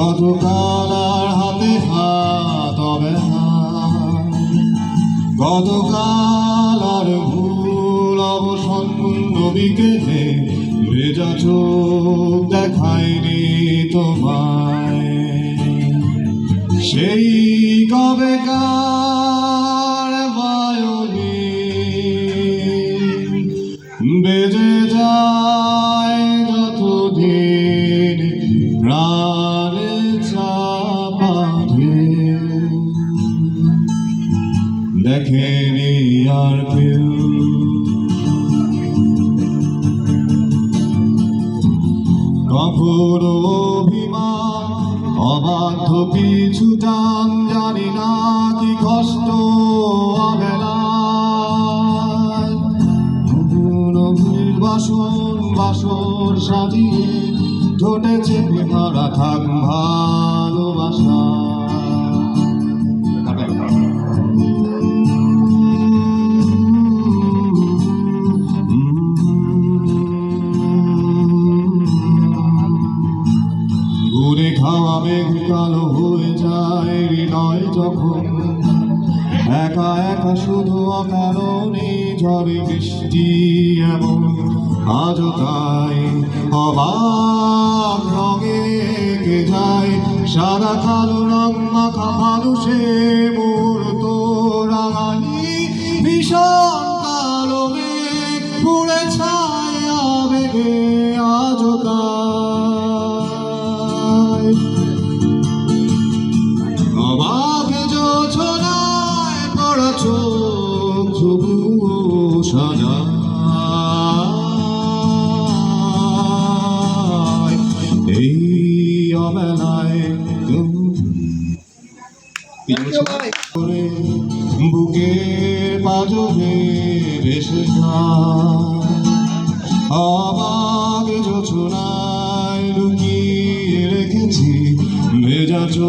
গতকাল আর হাতে হাত হবে না। গতকাল আর ভুল অবসন বিকেলে ভেজা চোখ দেখায়নি তোমায়। সেই কবে কার বেজে যায় দেখেনি আর কেউ। কখনো অভিমান কি কষ্ট বাসন সাজিয়ে ঠোঁটে চেপে থাক ভালোবাসা খাওয়া মেঘ কালো হয়ে যায় হৃদয় যখন। একা একা শুধু অকারণে ঝড়ে বৃষ্টি এমন। আজও তাই অবাক রঙে এঁকে যায় সাদা কালো রং মাখা মানুষে মুহূর্ত। রাঙালি ভীষণ কালো মেঘ ছায়া অবাক যোছনায় পড়া চোখ শুধু সাজায়। এই অবেলায় করে বুকে পাজরে ভেসে যায়। অবাক যাচো